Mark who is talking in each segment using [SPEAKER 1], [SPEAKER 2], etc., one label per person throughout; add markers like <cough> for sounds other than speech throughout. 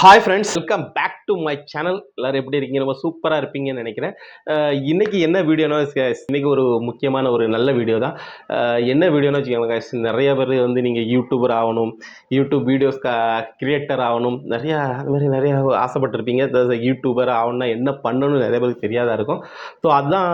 [SPEAKER 1] Hi friends welcome back to my channel எல்லாரும் எப்படி இருக்கீங்க? ரொம்ப சூப்பராக இருப்பீங்கன்னு நினைக்கிறேன். இன்றைக்கி என்ன வீடியோனா இன்றைக்கி இன்னைக்கு ஒரு முக்கியமான ஒரு நல்ல வீடியோ தான். என்ன வீடியோன்னு வச்சுக்கோங்க நிறைய பேர் வந்து நீங்கள் யூடியூபர் ஆகணும் யூடியூப் வீடியோஸ் கிரியேட்டர் ஆகணும் நிறையா அது மாதிரி நிறையா ஆசைப்பட்டிருப்பீங்க. யூடியூபர் ஆகணும்னா என்ன பண்ணணும்னு நிறைய பேருக்கு தெரியாதா இருக்கும். ஸோ அதான்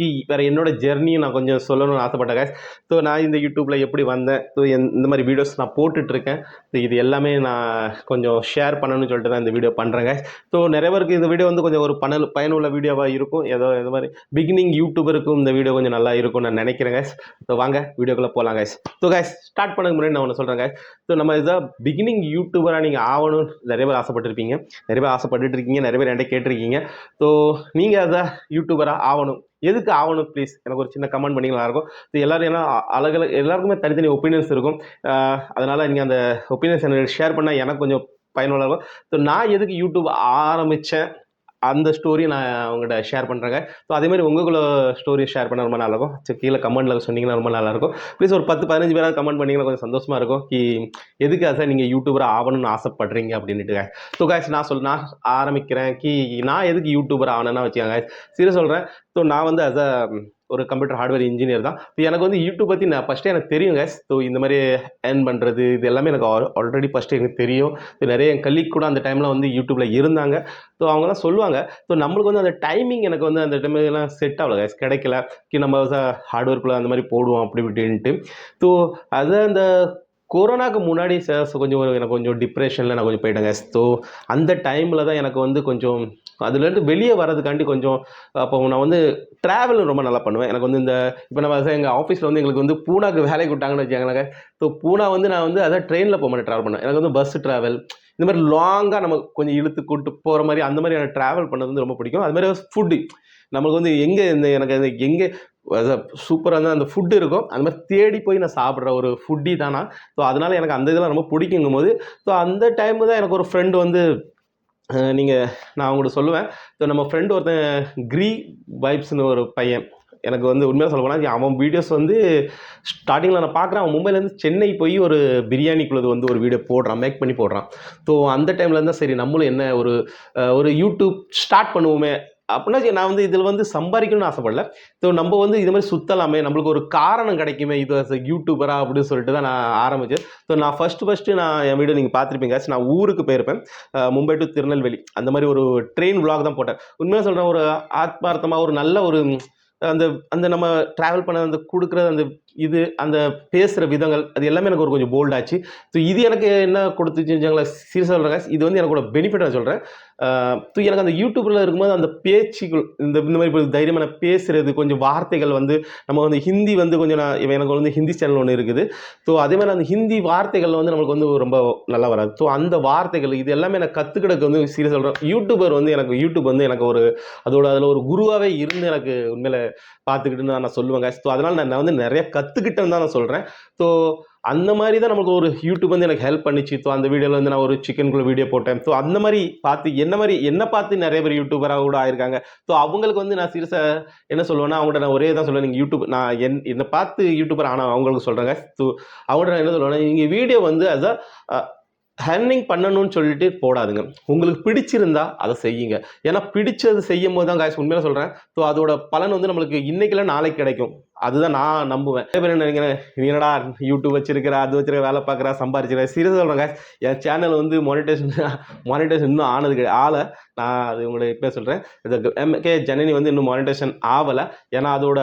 [SPEAKER 1] கி வேறு என்னோட ஜெர்னியும் நான் கொஞ்சம் சொல்லணும்னு ஆசைப்பட்டேன் guys. ஸோ நான் இந்த யூடியூப்பில் எப்படி வந்தேன்? ஸோ இந்த மாதிரி வீடியோஸ் நான் போட்டுட்ருக்கேன் ஸோ இது எல்லாமே நான் கொஞ்சம் ஷேர் பண்ணணும் அப்படின்னு சொல்லிட்டு தான் இந்த வீடியோ பண்ணுறேங்க ஸோ நிறைய பேருக்கு இந்த வீடியோ வந்து கொஞ்சம் ஒரு பணல் பயனுள்ள வீடியோவாக இருக்கும். ஏதோ இந்த மாதிரி பிகினிங் யூடியூபருக்கும் இந்த வீடியோ கொஞ்சம் நல்லா இருக்கும்னு நான் நினைக்கிறேன் ஸோ வாங்க வீடியோக்குள்ளே போகலாம் guys. ஸோ guys ஸ்டார்ட் பண்ணதுக்கு முன்னாடி நான் ஒன்று சொல்கிறேன் guys. ஸோ நம்ம இதான் பிகினிங் யூடியூபராக நீங்கள் ஆகணும்னு நிறைய பேர் ஆசைப்பட்டிருப்பீங்க. நிறைய பேர் ஆசைப்பட்டுட்டு இருக்கீங்க. நிறைய பேர் என்கிட்ட கேட்டிருக்கீங்க. ஸோ நீங்கள் அதை யூடியூபராக ஆகணும். எதுக்கு ஆகணும் ப்ளீஸ் எனக்கு ஒரு சின்ன கமெண்ட் பண்ணி நல்லாயிருக்கும் ஸோ எல்லோரும் ஏன்னா அழகு எல்லாருக்குமே தனித்தனி ஒப்பீனியன்ஸ் இருக்கும். அதனால் நீங்கள் அந்த ஒப்பீனியன்ஸ் எனக்கு ஷேர் பண்ணால் எனக்கு கொஞ்சம் பயனுள்ள இருக்கும் ஸோ நான் எதுக்கு யூடியூப் ஆரம்பித்தேன் அந்த ஸ்டோரி நான் அவங்கள்ட்ட ஷேர் பண்ணுறேங்க ஸோ அதேமாதிரி உங்களுக்குள்ள ஸ்டோரி ஷேர் பண்ண ரொம்ப நல்லாயிருக்கும் சரி கீழே கமெண்ட்டில் சொன்னீங்கன்னா ரொம்ப நல்லாயிருக்கும் ப்ளீஸ் ஒரு பத்து பதினஞ்சு பேராக கமெண்ட் பண்ணிங்கன்னா கொஞ்சம் சந்தோஷமாக இருக்கும். கி எதுக்கு சார் நீங்கள் யூடியூபராக ஆகணும்னு ஆசைப்படுறீங்க அப்படின்ட்டு ஸோ காய்ஸ் நான் சொல் நான் ஆரம்பிக்கிறேன். கி நான் எதுக்கு யூடியூபர் ஆகணும்னா வச்சுக்கோங்க சீரியஸ் சொல்கிறேன் ஸோ நான் வந்து அஸ் அ ஒரு கம்ப்யூட்டர் ஹார்ட்வேர் இன்ஜினியர் தான். இப்போ எனக்கு வந்து யூடியூப் பற்றி நான் ஃபஸ்ட்டே எனக்கு தெரியும் கேஸ் ஸோ இந்த மாதிரி ஏர்ன் பண்ணுறது இது எல்லாமே எனக்கு ஆல்ரெடி ஃபஸ்ட்டு எனக்கு தெரியும். ஸோ நிறைய என் கலீக் கூட அந்த டைமில் வந்து யூடியூப்பில் இருந்தாங்க. ஸோ அவங்கலாம் சொல்லுவாங்க. ஸோ நம்மளுக்கு வந்து அந்த டைமிங் எனக்கு வந்து அந்த டைம்லாம் செட் ஆகல கேஸ் கிடைக்கல. கி நம்ம ஹார்ட்வேர்க்குள்ளே அந்த மாதிரி போடுவோம் அப்படி இப்படின்ட்டு. ஸோ அதை அந்த கொரோனாக்கு முன்னாடி சார் கொஞ்சம் எனக்கு கொஞ்சம் டிப்ரெஷனில் நான் கொஞ்சம் போயிட்டேங்க ஸோ அந்த டைமில் தான் எனக்கு வந்து கொஞ்சம் அதுலேருந்து வெளியே வர்றதுக்காண்டி கொஞ்சம் அப்போ நான் வந்து ட்ராவல் ரொம்ப நல்லா பண்ணுவேன். எனக்கு வந்து இந்த இப்போ நம்ம எங்கள் ஆஃபீஸில் வந்து எங்களுக்கு வந்து பூனாக்கு வேலைக்கு விட்டாங்கன்னு வச்சுக்கோங்களேன். ஸோ பூனா வந்து நான் வந்து அதான் ட்ரெயினில் போக மாட்டேன் ட்ராவல் பண்ணேன் எனக்கு வந்து பஸ் ட்ராவல் இந்த மாதிரி லாங்காக நம்ம கொஞ்சம் இழுத்து கூட்டு போகிற மாதிரி அந்த மாதிரி எனக்கு ட்ராவல் பண்ணது வந்து ரொம்ப பிடிக்கும். அது மாதிரி ஃபுட்டு நமக்கு வந்து எங்கே இந்த எனக்கு அந்த எங்கே சூப்பராக இருந்தால் அந்த ஃபுட்டு இருக்கும். அந்த மாதிரி தேடி போய் நான் சாப்பிட்ற ஒரு ஃபுட்டி தானா? ஸோ அதனால் எனக்கு அந்த இதெல்லாம் ரொம்ப பிடிக்குங்கும் போது ஸோ அந்த டைம் தான் எனக்கு ஒரு ஃப்ரெண்டு வந்து நீங்கள் நான் அவங்கள்ட்ட சொல்லுவேன். ஸோ நம்ம ஃப்ரெண்டு ஒருத்தன் க்ரீ வைப்ஸ்னு ஒரு பையன். எனக்கு வந்து உண்மையாக சொல்ல போனால் அவன் வீடியோஸ் வந்து ஸ்டார்டிங்கில் நான் பார்க்குறேன் அவன் மும்பைலேருந்து சென்னை போய் ஒரு பிரியாணிக்குள்ளது வந்து ஒரு வீடியோ போடுறான் மேக் பண்ணி போடுறான். ஸோ அந்த டைமில் இருந்தால் சரி நம்மளும் என்ன ஒரு ஒரு யூடியூப் ஸ்டார்ட் பண்ணுவோமே அப்படின்னா சரி, நான் வந்து இதில் வந்து சம்பாதிக்கணும்னு ஆசைப்படல. ஸோ நம்ம வந்து இது மாதிரி சுற்றலாமே நம்மளுக்கு ஒரு காரணம் கிடைக்குமே இது யூடியூபரா அப்படின்னு சொல்லிட்டு தான் நான் ஆரம்பித்தேன் ஸோ நான் ஃபஸ்ட்டு ஃபஸ்ட்டு நான் என் வீடியோ நீங்கள் பார்த்துருப்பீங்க. நான் ஊருக்கு போயிருப்பேன். மும்பை டு திருநெல்வேலி. அந்த மாதிரி ஒரு ட்ரெயின் விளாக் தான் போட்டேன். உண்மையாக சொல்கிறேன் ஒரு ஆத்மார்த்தமாக ஒரு நல்ல ஒரு அந்த அந்த நம்ம ட்ராவல் பண்ண அந்த கொடுக்குற அந்த இது அந்த பேசுகிற விதங்கள் அது எல்லாமே எனக்கு ஒரு கொஞ்சம் போல்டாச்சு ஸோ இது எனக்கு என்ன கொடுத்துச்சுங்களா சீரியஸாக சொல்கிறேன் இது வந்து எனக்கு பெனிஃபிட் நான் சொல்கிறேன் ஸோ எனக்கு அந்த யூடியூப்பில் இருக்கும்போது அந்த பேச்சுகள் இந்த இந்த மாதிரி இப்போ தைரியமான பேசுகிறது கொஞ்சம் வார்த்தைகள் வந்து நம்ம வந்து ஹிந்தி வந்து கொஞ்சம் நான் எனக்கு வந்து ஹிந்தி சேனல் ஒன்று இருக்குது. ஸோ அதே மாதிரி அந்த ஹிந்தி வார்த்தைகள் வந்து நமக்கு வந்து ரொம்ப நல்லா வராது. ஸோ அந்த வார்த்தைகள் இது எல்லாமே எனக்கு கற்றுக்கிடக்கு வந்து சீரியஸ் சொல்கிறேன் யூடியூபர் வந்து எனக்கு யூடியூப் வந்து எனக்கு ஒரு அதோட அதில் ஒரு குருவாகவே இருந்து எனக்கு உண்மையில பார்த்துக்கிட்டு தான் நான் சொல்லுவேங்க ஸோ அதனால் நான் வந்து நிறைய கற்றுக்கிட்டேன்னு தான் நான் சொல்கிறேன் ஸோ அந்த மாதிரி தான் நமக்கு ஒரு யூடியூப் வந்து எனக்கு ஹெல்ப் பண்ணிச்சு. ஸோ அந்த வீடியோவில் வந்து நான் ஒரு சிக்கனுக்குள்ள வீடியோ போட்டேன். ஸோ அந்த மாதிரி பார்த்து என்ன மாதிரி என்ன பார்த்து நிறைய பேர் யூடியூபராக கூட ஆயிருக்காங்க. ஸோ அவங்களுக்கு வந்து நான் சீரியஸாக என்ன சொல்லுவேன்னா அவங்கள்ட்ட நான் ஒரே தான் சொல்லுவேன். நீங்கள் யூடியூப் நான் என் என்னை பார்த்து யூடியூபர் ஆனால் அவங்களுக்கு சொல்கிறேங்க ஸோ அவங்கள்ட்ட நான் என்ன சொல்லுவேன்னா நீங்கள் வீடியோ வந்து அதை ஹர்னிங் பண்ணணும்னு சொல்லிட்டு போடாதுங்க. உங்களுக்கு பிடிச்சிருந்தா அதை செய்யுங்க. ஏன்னா பிடிச்சது செய்யும் போது தான் காய்ஸ் உண்மையில சொல்கிறேன் ஸோ அதோட பலன் வந்து நம்மளுக்கு இன்னைக்குல நாளைக்கு கிடைக்கும். அதுதான் நான் நம்புவேன். பேர் என்ன என்னடா யூடியூப் வச்சிருக்கிற அது வச்சிருக்க வேலை பார்க்குறா சம்பாரிச்சிருக்க சீரியஸாக சொல்கிறேன் என் சேனல் வந்து மானிட்டேஷன் மானிட்டேஷன் இன்னும் ஆனது கிடையாது. ஆளை நான் அது உங்களுக்கு இப்போ சொல்கிறேன் இது எம்கே ஜனனி வந்து இன்னும் மானிட்டேஷன் ஆகலை ஏன்னா அதோட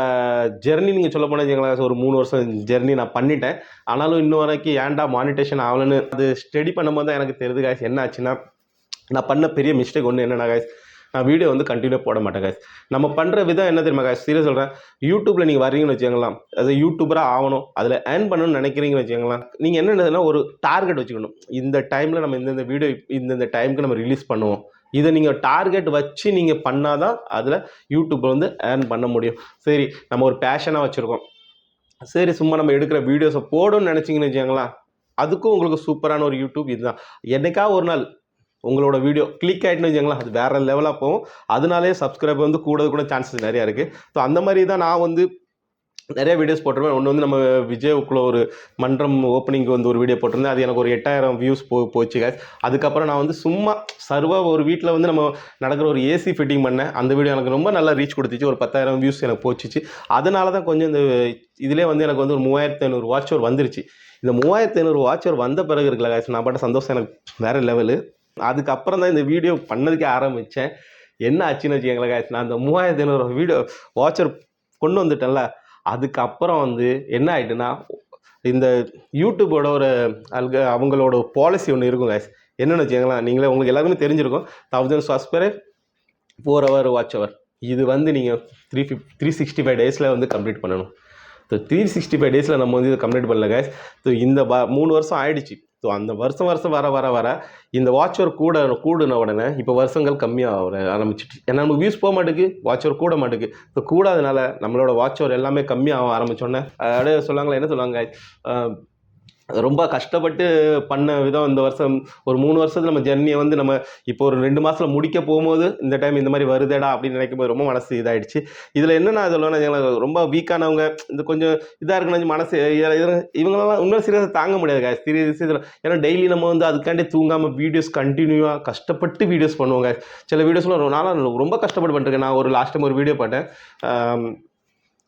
[SPEAKER 1] ஜெர்னி நீங்கள் சொல்ல போனால் ஒரு மூணு வருஷம் ஜெர்னி நான் பண்ணிட்டேன். ஆனாலும் இன்னும் வரைக்கும் ஏன்டா மானிட்டேஷன் ஆகலைன்னு அது ஸ்டடி பண்ணும்போது தான் எனக்கு தெரியுது காய்ஸ் என்ன ஆச்சுன்னா நான் பண்ண பெரிய மிஸ்டேக் ஒன்று என்னென்னா காய்ஸ் நான் வீடியோ வந்து கண்டினியூ போட மாட்டேன் guys. நம்ம பண்ணுற விதம் என்ன தெரியுமா guys? சீரியஸ் சொல்கிறேன் யூடியூப்பில் நீங்கள் வர்றீங்கன்னு வச்சுக்கோங்களேன். அது யூடியூபராக ஆகணும் அதில் ஏர்ன் பண்ணணும்னு நினைக்கிறீங்கன்னு வச்சுக்கோங்களேன். நீங்கள் என்னென்னதுன்னா ஒரு டார்கெட் வச்சுக்கணும். இந்த டைமில் நம்ம இந்தந்த வீடியோ இந்தந்த டைமுக்கு நம்ம ரிலீஸ் பண்ணுவோம். இதை நீங்கள் டார்கெட் வச்சு நீங்கள் பண்ணால் தான் அதில் யூடியூப்பில் வந்து ஏர்ன் பண்ண முடியும். சரி நம்ம ஒரு பேஷனாக வச்சுருக்கோம். சரி சும்மா நம்ம எடுக்கிற வீடியோஸை போடணும்னு நினச்சிங்கன்னு வச்சுக்கோங்களேன். அதுக்கும் உங்களுக்கு சூப்பரான ஒரு யூடியூப் இதுதான். என்னைக்கா ஒரு நாள் உங்களோட வீடியோ கிளிக் ஆகிட்டுன்னு வச்சுங்களேன் அது வேறு லெவலாக போகும். அதனாலே சப்ஸ்கிரைப் வந்து கூட கூட சான்சஸ் நிறையா இருக்குது ஸோ அந்த மாதிரி தான் நான் வந்து நிறைய வீடியோஸ் போட்டிருப்பேன். ஒன்று வந்து நம்ம விஜய்க்குள்ள ஒரு மன்றம் ஓப்பனிங்க்கு வந்து ஒரு வீடியோ போட்டிருந்தேன். அது எனக்கு ஒரு எட்டாயிரம் வியூஸ் போ போச்சு கேஸ் அதுக்கப்புறம் நான் வந்து சும்மா சர்வாக ஒரு வீட்டில் வந்து நம்ம நடக்கிற ஒரு ஏசி ஃபிட்டிங் பண்ணேன். அந்த வீடியோ எனக்கு ரொம்ப நல்லா ரீச் கொடுத்துச்சு. ஒரு பத்தாயிரம் வியூஸ் எனக்கு போச்சுச்சு. அதனால தான் கொஞ்சம் இந்த இதிலே வந்து எனக்கு வந்து ஒரு மூவாயிரத்து ஐநூறு வாட்ச் ஒரு வந்துருச்சு. இந்த மூவாயிரத்து ஐநூறு வாட்ச் ஒரு வந்த பிறகு இருக்கல கேஸ் நான் பட்ட சந்தோஷம். எனக்கு வேறு லெவலு அதுக்கப்புறம் தான் இந்த வீடியோ பண்ணதுக்கே ஆரம்பித்தேன் என்ன ஆச்சுன்னு வச்சுக்கோங்களேன் காய்ச்சி நான் அந்த மூவாயிரத்தி ஐநூறு வீடியோ வாட்சர் கொண்டு வந்துட்டேன்ல. அதுக்கப்புறம் வந்து என்ன ஆயிட்டுன்னா இந்த யூடியூபோட ஒரு அல்க அவங்களோட பாலிசி ஒன்று இருக்கும் காய்ஸ் என்னென்னு வச்சுக்கோங்களேன் நீங்களே உங்களுக்கு எல்லாருமே தெரிஞ்சிருக்கும். Thousand subscriber four hour watch hour இது வந்து நீங்கள் three fif three sixty five டேஸில் வந்து கம்ப்ளீட் பண்ணணும். ஸோ த்ரீ சிக்ஸ்டி ஃபைவ் டேஸில் நம்ம வந்து இதை கம்ப்ளீட் பண்ணல காய்ஸ் ஸோ இந்த வ மூணு வருஷம் ஆயிடுச்சு. ஸோ அந்த வருஷம் வருஷம் வர வர வர இந்த வாட்சர் கூட கூடுன உடனே இப்போ வருஷங்கள் கம்மியாக ஆரம்பிச்சிட்டு. ஏன்னா நமக்கு வியூஸ் போக மாட்டேங்குது வாட்சர் கூட மாட்டேங்குது ஸோ கூடாதனால நம்மளோட வாட்சர் எல்லாமே கம்மியாக ஆரம்பிச்சோன்னே அப்படியே சொல்லுவாங்களே என்ன சொல்லுவாங்க ரொம்ப கஷ்டப்பட்டு பண்ண விதம் இந்த வருஷம். ஒரு மூணு வருஷத்துல நம்ம ஜெர்னியை வந்து நம்ம இப்போ ஒரு ரெண்டு மாதத்தில் முடிக்க போகும்போது இந்த டைம் இந்த மாதிரி வருதேடா அப்படின்னு நினைக்கும் போது ரொம்ப மனசு இதாயிடுச்சு. இதில் என்னென்ன சொல்லணும் ரொம்ப வீக்கானவங்க இந்த கொஞ்சம் இதாக இருக்குன்னு மனசு இத- இவங்களாம் இன்னும் சீரியஸாக தாங்க முடியாது guys. சீரியஸ் இதில் ஏன்னா டெய்லி நம்ம வந்து அதுக்காண்டி தூங்காமல் வீடியோஸ் கண்டினியூவாக கஷ்டப்பட்டு வீடியோஸ் பண்ணுவோங்க சில வீடியோஸ்லாம் நாளாக ரொம்ப கஷ்டப்பட்டு பண்ணிருக்கேன். நான் ஒரு லாஸ்ட் டைம் ஒரு வீடியோ பார்த்தேன்.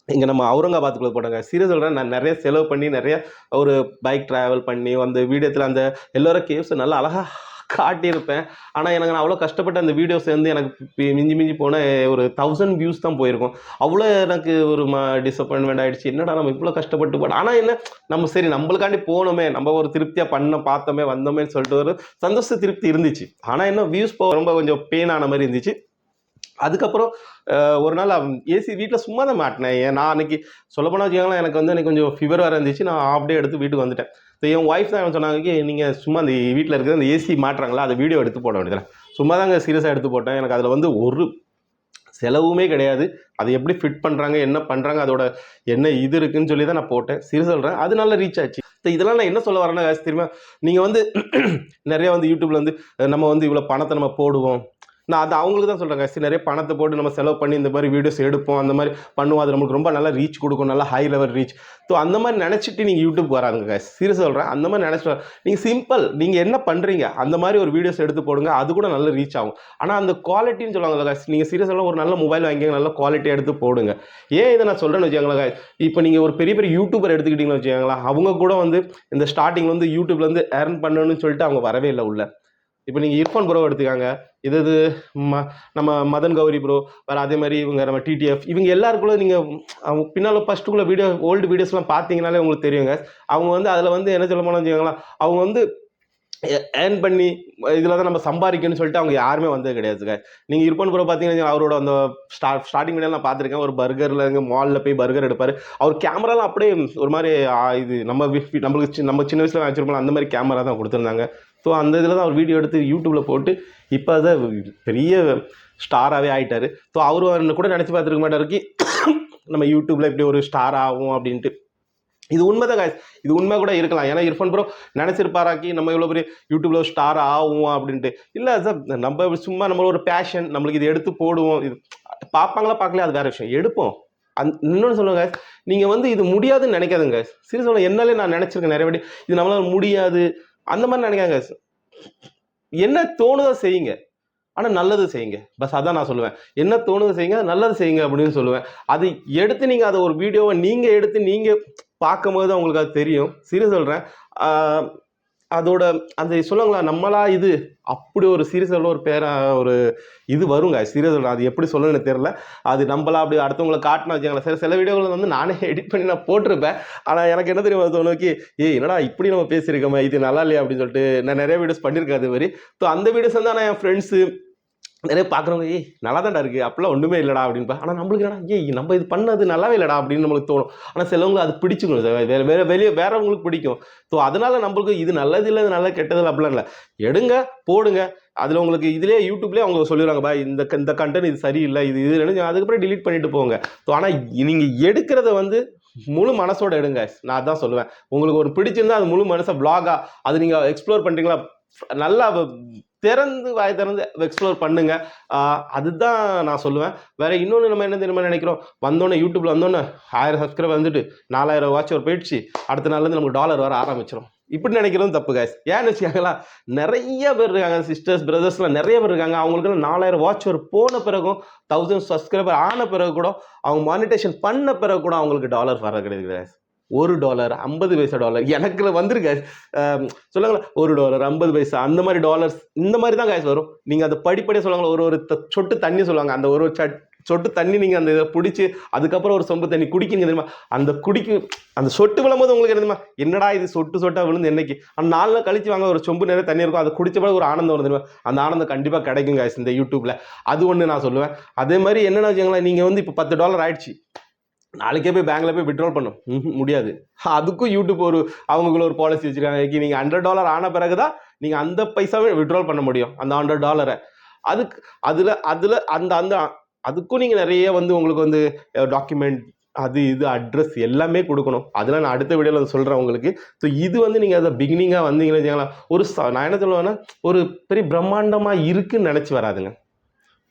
[SPEAKER 1] இங்கே நம்ம அவுரங்காபாத்துக்குள்ள போட்டாங்க. சீரியஸ் சொல்கிறேன் நான் நிறைய செலவு பண்ணி நிறைய ஒரு பைக் ட்ராவல் பண்ணி அந்த வீடியோத்தில் அந்த எல்லோரும் கேவ்ஸ் நல்லா அழகாக காட்டியிருப்பேன். ஆனால் எனக்கு நான் அவ்வளோ கஷ்டப்பட்டு அந்த வீடியோஸ் வந்து எனக்கு பி- மிஞ்சி மிஞ்சி போன ஒரு தௌசண்ட் வியூஸ் தான் போயிருக்கும். அவ்வளோ எனக்கு ஒரு ம டிசப்பாயின்மெண்ட் ஆகிடுச்சு என்னடா நம்ம இவ்வளோ கஷ்டப்பட்டு போட ஆனால் என்ன நம்ம சரி நம்மளுக்காண்டி போனோமே நம்ம ஒரு திருப்தியாக பண்ண பார்த்தோமே வந்தோமேன்னு சொல்லிட்டு ஒரு சந்தோஷ திருப்தி இருந்துச்சு. ஆனால் என்ன வியூஸ் போக ரொம்ப கொஞ்சம் பெயின் ஆன மாதிரி இருந்துச்சு. அதுக்கப்புறம் ஒரு நாள் ஏசி வீட்டில் சும்மா தான் மாட்டினேன். ஏன் நான் அன்னைக்கு சொல்ல போனால் வச்சுக்கோங்களேன் எனக்கு வந்து எனக்கு கொஞ்சம் ஃபீவர் வேறு இருந்துச்சு. நான் ஆஃப் டே எடுத்து வீட்டுக்கு வந்துட்டேன். ஸோ என் ஒய்ஃப் தான் சொன்னாங்க நீங்கள் சும்மா அந்த வீட்டில் இருக்கிற அந்த ஏசி மாட்டுறாங்களா? அதை வீடியோ எடுத்து போட வேண்டியதில்லை சும்மா தாங்க சீரியஸாக எடுத்து போட்டேன். எனக்கு அதில் வந்து ஒரு செலவுமே கிடையாது. அதை எப்படி ஃபிட் பண்ணுறாங்க என்ன பண்ணுறாங்க அதோட என்ன இது இருக்குன்னு சொல்லி தான் நான் போட்டேன். சீரியஸ் சொல்கிறேன் அது நல்லா ரீச் ஆச்சு. இப்போ இதெல்லாம் நான் என்ன சொல்ல வரேன்னா திரும்ப தெரியுமா? நீங்கள் வந்து <clears throat> நிறையா வந்து யூடியூப்பில் வந்து நம்ம வந்து இவ்வளோ பணத்தை நம்ம போடுவோம். நான் அது அவங்களுக்கு தான் சொல்கிறேன் guys நிறைய பணத்தை போட்டு நம்ம செலவு பண்ணி இந்த மாதிரி வீடியோஸ் எடுப்போம். அந்த மாதிரி பண்ணுவோம். அது நம்மளுக்கு ரொம்ப நல்லா ரீச் கொடுக்கும். நல்லா ஹை லெவல் ரீச் ஸோ அந்த மாதிரி நினச்சிட்டு நீங்கள் யூடியூப் வராங்க guys. சீரியஸ் சொல்கிறேன் அந்த மாதிரி நினச்சிட்டு நீங்கள் சிம்பிள் நீங்கள் என்ன பண்ணுறீங்க அந்த மாதிரி ஒரு வீடியோஸ் எடுத்து போடுங்க. அது கூட நல்ல ரீச் ஆகும். ஆனால் அந்த குவாலிட்டின்னு சொல்லுவாங்கல்ல guys நீங்கள் சீரியஸாக ஒரு நல்ல மொபைல் வாங்கிங்க நல்ல குவாலிட்டி எடுத்து போடுங்க. ஏன் இதை நான் சொல்கிறேன்னு வச்சுக்கோங்களேன் guys. இப்போ நீங்கள் ஒரு பெரிய பெரிய யூடியூபர் எடுத்துக்கிட்டீங்கன்னு வச்சுக்கோங்களேன் அவங்க கூட வந்து இந்த ஸ்டார்டிங் வந்து யூடியூப்லேருந்து ஏர்ன் பண்ணணும்னு சொல்லிட்டு அவங்க வரவே இல்லை உள்ள. இப்போ நீங்கள் இர்ஃபான் ப்ரோ எடுத்துக்காங்க. இது இது ம நம்ம மதன் கௌரி ப்ரோ வேறு அதே மாதிரி இவங்க நம்ம டிடிஎஃப் இவங்க எல்லாருக்குள்ள நீங்கள் அவங்க பின்னால் ஃபஸ்ட்டுக்குள்ள வீடியோ ஓல்டு வீடியோஸ்லாம் பார்த்தீங்கனாலே உங்களுக்கு தெரியுங்க. அவங்க வந்து அதில் வந்து என்ன சொல்ல போனோம்னு வச்சுக்கோங்களேன். அவங்க வந்து ஏர்ன் பண்ணி இதில் தான் நம்ம சம்பாதிக்கணும்னு சொல்லிட்டு அவங்க யாருமே வந்தது கிடையாதுங்க நீங்கள் இருப்பன் ப்ரோ பார்த்தீங்கன்னா அவரோட அந்த ஸ்டா ஸ்டார்டிங் வீடியோ நான் பார்த்துருக்கேன் ஒரு பர்கரில் இங்கே மாலில் போய் பர்கர் எடுப்பார். அவர் கேமராலாம் அப்படியே ஒரு மாதிரி இது நம்ம நம்மளுக்கு சி- நம்ம சின்ன வயசில் வச்சிருப்போம் அந்த மாதிரி கேமரா தான் கொடுத்துருந்தாங்க. ஸோ அந்த இதில் தான் அவர் வீடியோ எடுத்து யூடியூப்பில் போட்டு இப்போ அதை பெரிய ஸ்டாராகவே ஆகிட்டார் ஸோ அவர் கூட நினச்சி பார்த்துருக்க மாட்டாருக்கு நம்ம யூடியூப்பில் இப்படி ஒரு ஸ்டார் ஆகும் அப்படின்ட்டு. இது உண்மைதான் guys. இது உண்மை கூட இருக்கலாம். ஏன்னா இரஃபான் ப்ரோ நினச்சிருப்பாராக்கி நம்ம இவ்வளோ பெரிய யூடியூப்ல ஸ்டார் ஆகும் அப்படின்ட்டு. இல்லை சார் நம்ம சும்மா நம்ம ஒரு பேஷன் நம்மளுக்கு இது எடுத்து போடுவோம். இது பார்ப்பாங்களா பார்க்கலையா? அது வேற விஷயம். எடுப்போம். அந் இன்னொன்று சொல்லுங்க guys. நீங்கள் வந்து இது முடியாதுன்னு நினைக்காதுங்க சரி சொல்ல என்னாலே நான் நினச்சிருக்கேன் நிறைய வாட்டி. இது நம்மளால முடியாது. அந்த மாதிரி நினைக்காங்க guys. என்ன தோணுதோ செய்யுங்க. ஆனால் நல்லது செய்யுங்க. பஸ் அதான் நான் சொல்லுவேன். என்ன தோணுது செய்யுங்க? நல்லது செய்யுங்க அப்படின்னு சொல்லுவேன். அது எடுத்து நீங்கள் அதை ஒரு வீடியோவை நீங்கள் எடுத்து நீங்கள் பார்க்கும்போது உங்களுக்கு அது தெரியும். சரி சொல்கிறேன் அதோட அந்த சொல்லுங்களா நம்மளா இது அப்படி ஒரு சீரியஸோட ஒரு பேரா ஒரு இது வருங்க. சீரியஸோட அது எப்படி சொல்லணும்னு தெரில அது நம்மளா அப்படி அடுத்தவங்களை காட்டினா வச்சுக்கலாம் சில சில வீடியோவில் வந்து நானே எடிட் பண்ணி நான் போட்டிருப்பேன். ஆனால் எனக்கு என்ன தெரியும் தோணுக்கி ஏய் என்னடா இப்படி நம்ம பேசியிருக்கோமே இது நல்லா இல்லையா அப்படின்னு சொல்லிட்டு நான் நிறைய வீடியோஸ் பண்ணியிருக்கேன் அது மாதிரி. ஸோ அந்த வீடியோஸ் வந்து நான் என் ஃப்ரெண்ட்ஸு நிறைய பார்க்குறவங்க ஏய் நல்லா தான்டா இருக்குது அப்போல்லாம் ஒன்றுமே இல்லைடா அப்படின்பா ஆனால் நம்மளுக்கு என்னடா ஏய் நம்ம இது பண்ணது நல்லாவே இல்லைடா அப்படின்னு நம்மளுக்கு தோணும். ஆனால் சிலவங்க அது பிடிச்சிக்கணும் சார் வேறு வேறு வெளியே வேறவங்களுக்கு பிடிக்கும். ஸோ அதனால் நம்மளுக்கு இது நல்லது இல்லை இது நல்ல கெட்டது அப்படிலாம் இல்லை. எடுங்க போடுங்க. அதில் உங்களுக்கு இதுலேயே யூடியூப்லேயே அவங்க சொல்லிடுவாங்க பா இந்த இந்த கண்டென்ட் இது சரியில்லை இது இது இல்லைன்னு அதுக்கப்புறம் டிலீட் பண்ணிட்டு போங்க. ஸோ ஆனால் நீங்கள் எடுக்கிறத வந்து முழு மனசோட எடுங்க. நான் அதான் சொல்லுவேன். உங்களுக்கு ஒரு பிடிச்சிருந்தா அது முழு மனசை vlog-ஆ அது நீங்கள் எக்ஸ்ப்ளோர் பண்ணுறீங்களா நல்லா திறந்து வாய் திறந்து எக்ஸ்ப்ளோர் பண்ணுங்க. அதுதான் நான் சொல்லுவேன். வேற இன்னொன்று நம்ம என்ன தெரியுமா நினைக்கிறோம்? வந்தோடனே யூடியூப்ல வந்தோடனே ஆயிரம் சப்ஸ்கிரைப் வந்துட்டு நாலாயிரம் வாட்ச் ஒரு போயிடுச்சு. அடுத்த நாள்லேருந்து நமக்கு டாலர் வர ஆரம்பிச்சிடும் இப்படி நினைக்கிறதும் தப்பு காய்ஸ் ஏன்னு வச்சுக்காங்களா நிறைய பேர் இருக்காங்க சிஸ்டர்ஸ் பிரதர்ஸ்லாம் நிறைய பேர் இருக்காங்க. அவங்களுக்கு நாலாயிரம் வாட்ச் ஒரு போன பிறகும் தௌசண்ட் சப்ஸ்கிரைபர் ஆன பிறகு கூட அவங்க மானிட்டேஷன் பண்ண பிறகு கூட அவங்களுக்கு டாலர் வர கிடையாது. ஒரு டாலர் ஐம்பது பைசா டாலர் எனக்கு வந்திருக்கு சொல்லுங்களேன். ஒரு டாலர் ஐம்பது பைசா அந்த மாதிரி டாலர்ஸ் இந்த மாதிரி தான் காய்ஸ் வரும். நீங்கள் அதை படிப்படியாக சொல்லுவாங்களா ஒரு ஒரு த- சொட்டு தண்ணி சொல்லுவாங்க. அந்த ஒரு சட் சொட்டு தண்ணி நீங்கள் அந்த இதை பிடிச்சி அதுக்கப்புறம் ஒரு சொம்பு தண்ணி குடிக்கீங்க தெரியுமா? அந்த குடிக்கும் அந்த சொட்டு விழும்போது உங்களுக்கு என்ன தெரியுமா? என்னடா இது சொட்டு சொட்டா விழுந்து என்னைக்கு? அந்த நாலு நாள் கழிச்சு வாங்க ஒரு சொம்பு நிறைய தண்ணி இருக்கும். அதை குடிச்ச பிறகு ஒரு ஆனந்தம் வரும் தெரியுமா? அந்த ஆனந்தம் கண்டிப்பாக கிடைக்கும் காய்ஸ் இந்த யூடியூப்பில் அது ஒன்று நான் சொல்லுவேன். அதே மாதிரி என்னென்ன வச்சுங்களேன் நீங்கள் வந்து இப்போ பத்து டாலர் ஆயிடுச்சு. நாளைக்கே போய் பேங்க்ல போய் விட்ரால் பண்ணும் முடியாது. அதுக்கும் யூடியூப் ஒரு அவங்களுக்குள்ள ஒரு பாலிசி வச்சிருக்காங்க. நீங்கள் ஹண்ட்ரட் டாலர் ஆன பிறகு தான் நீங்கள் அந்த பைசாவே விட்ரால் பண்ண முடியும். அந்த ஹண்ட்ரட் டாலரை அதுக்கு அதில் அதில் அந்த அந்த அதுக்கும் நீங்கள் நிறைய வந்து உங்களுக்கு வந்து டாக்குமெண்ட் அது இது அட்ரஸ் எல்லாமே கொடுக்கணும். அதெல்லாம் நான் அடுத்த வீடியோவில் சொல்கிறேன் உங்களுக்கு. ஸோ இது வந்து நீங்கள் அதை பிகினிங்காக வந்தீங்கன்னு வச்சுக்கலாம் ஒரு ச- நான் என்ன சொல்லுவேன்னா ஒரு பெரிய பிரம்மாண்டமாக இருக்குன்னு நினச்சி வராதுங்க.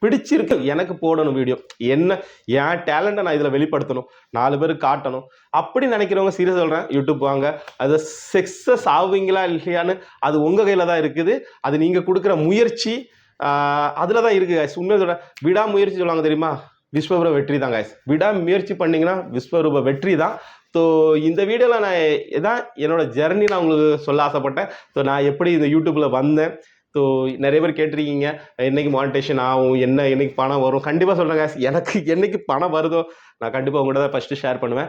[SPEAKER 1] பிடிச்சிருக்கு. எனக்கு போடணும் வீடியோ என்ன? என் டேலண்ட்டை நான் இதில் வெளிப்படுத்தணும். நாலு பேருக்கு காட்டணும். அப்படி நினைக்கிறவங்க சீரியஸ் சொல்கிறேன் யூடியூப் வாங்க. அது சக்ஸஸ் ஆவீங்களா இல்லையான்னு அது உங்கள் கையில் தான் இருக்குது. அது நீங்கள் கொடுக்குற முயற்சி அதில் தான் இருக்குது guys. உண்மையை சொல்கிறேன் விடாமுயற்சி சொல்லுவாங்க தெரியுமா? விஸ்வரூப வெற்றி தான் guys. விடாமுயற்சி முயற்சி பண்ணீங்கன்னா விஸ்வரூப வெற்றி தான். ஸோ இந்த வீடியோவில் நான் இதான் என்னோட ஜெர்னி நான் உங்களுக்கு சொல்ல ஆசைப்பட்டேன். ஸோ நான் எப்படி இந்த யூடியூப்பில் வந்தேன். ஸோ நிறைய பேர் கேட்டிருக்கீங்க என்னைக்கு மானிட்டேஷன் ஆகும்? என்ன என்னைக்கு பணம் வரும்? கண்டிப்பாக சொல்கிறேங்க எனக்கு என்னைக்கு பணம் வருதோ நான் கண்டிப்பாக உங்கள்கிட்ட தான் ஃபஸ்ட்டு ஷேர் பண்ணுவேன்.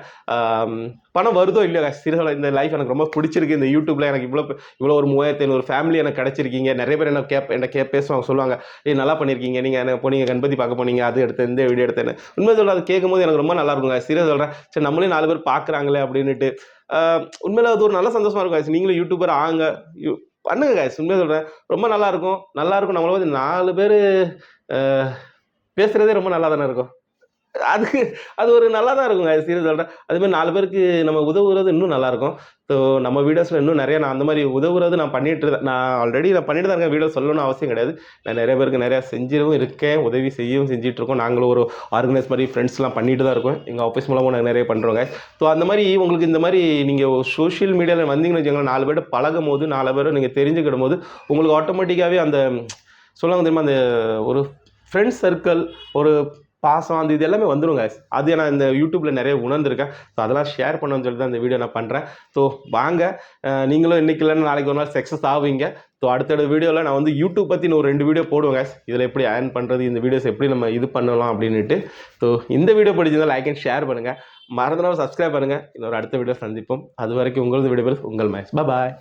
[SPEAKER 1] பணம் வருதோ இல்லையோ சீரியஸாக இந்த லைஃப் எனக்கு ரொம்ப பிடிச்சிருக்கு. இந்த யூடியூப்பில் எனக்கு இவ்வளோ இவ்வளோ ஒரு மூவாயிரத்தி ஐநூறு ஃபேமிலி எனக்கு கிடச்சிருக்கீங்க. நிறைய பேர் என்ன கேப் என்ன கே பேசுவாங்க சொல்லுவாங்க ஏ நல்லா பண்ணியிருக்கீங்க நீங்கள் எனக்கு போனீங்க? கணபதி பார்க்க போனீங்க? அது எடுத்து இந்த வீடியோ எடுத்தேன்னு. உண்மை சொல்கிறேன் அது கேட்கும்போது எனக்கு ரொம்ப நல்லா இருக்குங்க சீரியஸ் சொல்கிறேன் சரி நம்மளே நாலு பேர் பார்க்குறாங்களே அப்படின்னுட்டு. உண்மையில் அது ஒரு நல்ல சந்தோஷமாக இருக்கும் guys. நீங்களும் யூடியூபர் ஆங்க யூ- பண்ணுங்க guys. உண்மையாக சொல்கிறேன் ரொம்ப நல்லாயிருக்கும் நல்லாயிருக்கும் நம்மளை பற்றி நம்மள வந்து நாலு பேர் பேசுகிறதே ரொம்ப நல்லா தானே இருக்கும். அதுக்கு அது ஒரு நல்லா தான் இருக்கும் சீரியஸ் சொல்கிறேன் அதுமாதிரி நாலு பேருக்கு நம்ம உதவுறது இன்னும் நல்லாயிருக்கும். ஸோ நம்ம வீடியோஸில் இன்னும் நிறைய நான் அந்த மாதிரி உதவுறது நான் பண்ணிட்டு இருந்தேன். நான் ஆல்ரெடி நான் பண்ணிட்டு தான் இருக்கேன். வீடியோ சொல்லணும்னு அவசியம் கிடையாது. நான் நிறைய பேருக்கு நிறையா செஞ்சிடவும் இருக்கேன். உதவி செய்யவும் செஞ்சிட்ருக்கோம் நாங்களும் ஒரு ஆர்கனைஸ் மாதிரி ஃப்ரெண்ட்ஸ்லாம் பண்ணிட்டு தான் இருக்கோம். எங்கள் ஆஃபீஸ் மூலமாக நாங்கள் நிறைய பண்ணுறோங்க ஸோ அந்த மாதிரி உங்களுக்கு இந்த மாதிரி நீங்கள் சோஷியல் மீடியாவில் வந்தீங்கன்னு வச்சுக்கோங்களேன் நாலு பேர் பழகும் போது நாலு பேரும் நீங்கள் தெரிஞ்சுக்கிடும் போது உங்களுக்கு ஆட்டோமேட்டிக்காகவே அந்த சொல்லுவாங்க தெரியுமா? அந்த ஒரு ஃப்ரெண்ட்ஸ் சர்க்கிள் ஒரு பாசம் அந்த இது எல்லாமே வந்துடும் guys. அது நான் இந்த யூடியூப்பில் நிறைய உணர்ந்திருக்கேன். ஸோ அதெல்லாம் ஷேர் பண்ணணும்னு சொல்லிட்டு தான் இந்த வீடியோ நான் பண்ணுறேன் ஸோ வாங்க. நீங்களும் இன்றைக்கி இல்லைன்னா நாளைக்கு ஒரு நாள் சக்ஸஸ் ஆவீங்க. ஸோ அடுத்தடுத்த வீடியோவில் நான் வந்து யூடியூப் பற்றி நான் ஒரு ரெண்டு வீடியோ போடுவேன் guys. இதில் எப்படி ஏர்ன் பண்ணுறது இந்த வீடியோஸ் எப்படி நம்ம இது பண்ணலாம் அப்படின்னுட்டு. ஸோ இந்த வீடியோ பிடிச்சிருந்தால் லைக் அண்ட் ஷேர் பண்ணுங்கள் மறந்துடாமல் சப்ஸ்கிரைப் பண்ணுங்கள் இன்னொரு அடுத்த வீடியோ சந்திப்போம். அது வரைக்கும் உங்களது வீடியோ உங்கள் மேக்ஸ் பாய்